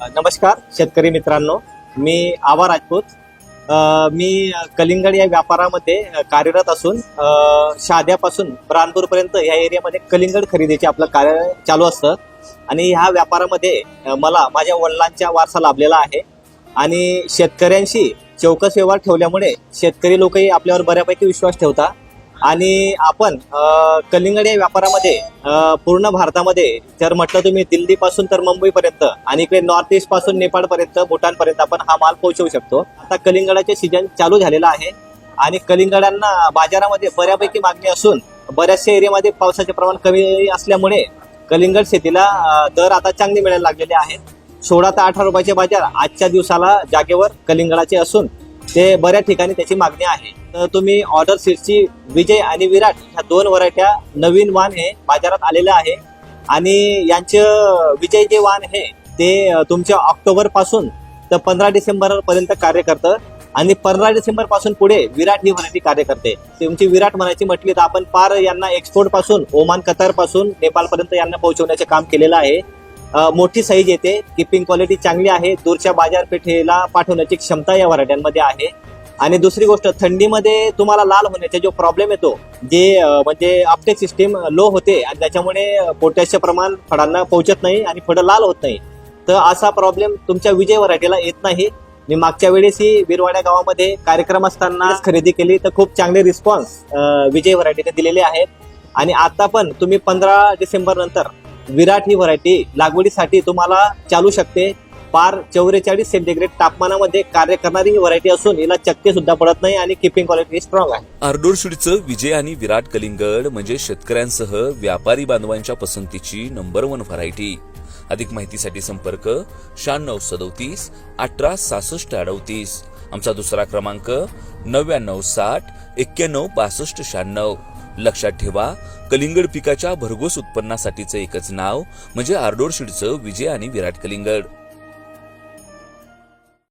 नमस्कार शेतकरी मित्रांनो. मी आवा राजपूत. मी कलिंगड या व्यापारामध्ये कार्यरत असून अ, शाद्यापासून ब्रांदपूरपर्यंत या एरियामध्ये कलिंगड खरेदीचे आपलं कार्य चालू असतं. आणि ह्या व्यापारामध्ये मला माझ्या वडिलांचा वारसा लाभलेला आहे. आणि शेतकऱ्यांशी चौकस व्यवहार ठेवल्यामुळे शेतकरी लोकही आपल्यावर बऱ्यापैकी विश्वास ठेवतात. आणि आपण कलिंगड या व्यापारामध्ये पूर्ण भारतामध्ये जर म्हटलं तुम्ही दिल्लीपासून तर मुंबईपर्यंत आणि इकडे नॉर्थ ईस्टपासून नेपाळपर्यंत भूटानपर्यंत आपण हा माल पोहोचवू शकतो. आता कलिंगडाचे सीजन चालू झालेला आहे आणि कलिंगडांना बाजारामध्ये बऱ्यापैकी मागणी असून बऱ्याचशा एरियामध्ये पावसाचे प्रमाण कमी असल्यामुळे कलिंगड शेतीला दर आता चांगले मिळायला लागलेले आहेत सोळा ते अठरा रुपयाचे बाजार आजच्या दिवसाला जागेवर कलिंगडाचे असून ते बऱ्याच ठिकाणी त्याची मागणी आहे. तर तुम्ही ऑर्डर सीटची विजय आणि विराट ह्या दोन व्हरायट्या नवीन वाण हे बाजारात आलेलं आहे. आणि यांचं विजय जे वाण हे ते तुमच्या ऑक्टोबरपासून तर पंधरा डिसेंबर पर्यंत कार्य करतं. आणि पंधरा डिसेंबरपासून पुढे विराट ही व्हरायटी कार्य करते. तुमची विराट म्हणायची म्हटली तर आपण पार यांना एक्सपोर्टपासून ओमान कतारपासून नेपाळ पर्यंत यांना पोहोचवण्याचे काम केलेलं आहे. मोठी साईज येते. किपिंग क्वालिटी चांगली आहे. दूरच्या बाजारपेठेला पाठवण्याची क्षमता या व्हरायट्यांमध्ये आहे. आणि दुसरी गोष्ट थंडीमध्ये तुम्हाला लाल होण्याचा जो प्रॉब्लेम येतो जे म्हणजे अपटेक सिस्टीम लो होते आणि त्याच्यामुळे पोटॅशचे प्रमाण फळांना पोहोचत नाही आणि फळं लाल होत नाही. तर असा प्रॉब्लेम तुमच्या विजय व्हरायटीला येत नाही. मी मागच्या वेळेस ही बिरवाड्या गावामध्ये कार्यक्रम असताना खरेदी केली तर खूप चांगले रिस्पॉन्स विजय व्हरायटीने दिलेले आहेत. आणि आता पण तुम्ही पंधरा डिसेंबर नंतर विराट ही व्हरायटी लागवडीसाठी तुम्हाला चालू शकते. पार चौवेचाळीस सेंटीग्रेड तापमानामध्ये कार्य करणारी ही व्हरायटी असून हिला चक्के सुद्धा पडत नाही आणि किपिंग क्वालिटी स्ट्रॉंग आहे. आरडोरशिडचं विजय आणि विराट कलिंगड म्हणजे शेतकऱ्यांसह व्यापारी बांधवांच्या पसंतीची नंबर वन व्हरायटी अधिक माहितीसाठी संपर्क शहाण्णव सदोतीस अठरा सहासष्ट अडतीस. आमचा दुसरा क्रमांक नव्याण्णव साठ एक्क्याण्णव बासष्ट शहाण्णव. लक्षात ठेवा कलिंगड पिकाच्या भरघोस उत्पन्नासाठीचं एकच नाव म्हणजे आरडोरशिडचं विजय आणि विराट कलिंगड.